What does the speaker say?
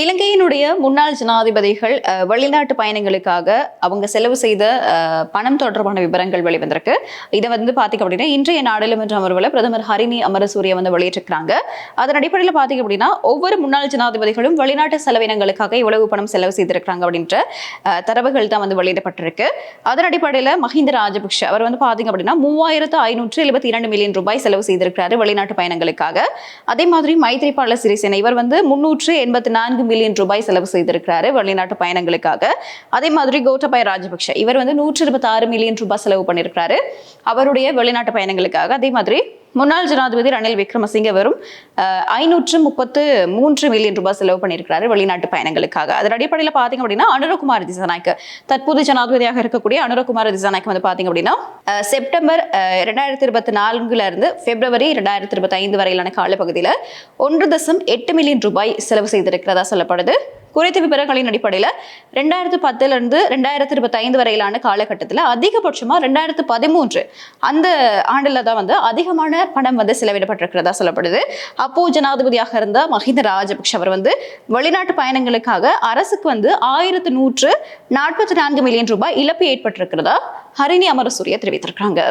இலங்கையினுடைய முன்னாள் ஜனாதிபதிகள் வெளிநாட்டு பயணங்களுக்காக அவங்க செலவு செய்த பணம் தொடர்பான விவரங்கள் வெளிவந்திருக்கு. இதை வந்து பார்த்தீங்க அப்படின்னா இன்றைய நாடாளுமன்ற அமர்வில் பிரதமர் ஹரிணி அமரசூரிய வந்து வெளியிட்டிருக்கிறாங்க. அதன் அடிப்படையில் பார்த்தீங்க அப்படின்னா ஒவ்வொரு முன்னாள் ஜனாதிபதிகளும் வெளிநாட்டு செலவினங்களுக்காக இவ்வளவு பணம் செலவு செய்திருக்கிறாங்க அப்படின்ற தரவுகள் தான் வந்து வெளியிடப்பட்டிருக்கு. அதன் அடிப்படையில் மஹிந்த ராஜபக்ஷ அவர் வந்து பார்த்தீங்க அப்படின்னா மூவாயிரத்து ஐநூற்று எழுபத்தி இரண்டு மில்லியன் ரூபாய் செலவு செய்திருக்கிறாரு வெளிநாட்டு பயணங்களுக்காக. அதே மாதிரி மைத்ரிபால சிறிசேன இவர் வந்து முன்னூற்று எண்பத்தி நான்கு மில்லியன் ரூபாய் செலவு செய்திருக்கிறாரு வெளிநாட்டு பயணங்களுக்காக. அதே மாதிரி கோட்டபாய ராஜபக்ஷ இவர் வந்து நூற்றி இருபத்தி ஆறு மில்லியன் ரூபாய் செலவு பண்ணியிருக்கிறாரு அவருடைய வெளிநாட்டு பயணங்களுக்காக. அதே மாதிரி முன்னாள் ஜனாதிபதி ரணில் விக்ரமசிங்க வரும் ஐநூற்று முப்பத்து மூன்று மில்லியன் ரூபாய் செலவு பண்ணியிருக்கிறாரு வெளிநாட்டு பயணங்களுக்காக. அதன் அடிப்படையில் பார்த்தீங்க அப்படின்னா அனுரகுமார் திசாநாயக் தற்போது ஜனாதிபதியாக இருக்கக்கூடிய அனுரகுமார் திசாநாயக் வந்து பார்த்தீங்க அப்படின்னா செப்டம்பர் அஹ், ரெண்டாயிரத்தி இருபத்தி நான்குல இருந்து பிப்ரவரி ரெண்டாயிரத்தி இருபத்தி ஐந்து வரையிலான காலப்பகுதியில் ஒன்று தசம் எட்டு மில்லியன் ரூபாய் செலவு செய்திருக்கிறதா சொல்லப்படுது. குறித்த விவரங்களின் அடிப்படையில் ரெண்டாயிரத்து பத்துலேருந்து ரெண்டாயிரத்து இருபத்தைந்து இருபத்தி ஐந்து வரையிலான காலகட்டத்தில் அதிகபட்சமாக ரெண்டாயிரத்து பதிமூன்று அந்த ஆண்டில் தான் வந்து அதிகமான பணம் வந்து செலவிடப்பட்டிருக்கிறதா சொல்லப்படுது. அப்போ ஜனாதிபதியாக இருந்த மஹிந்த ராஜபக்ஷ அவர் வந்து வெளிநாட்டு பயணங்களுக்காக அரசுக்கு வந்து ஆயிரத்து நூற்று நாற்பத்தி நான்கு மில்லியன் ரூபாய் இழப்பு ஏற்பட்டிருக்கிறதா ஹரிணி அமரசூரிய தெரிவித்திருக்காங்க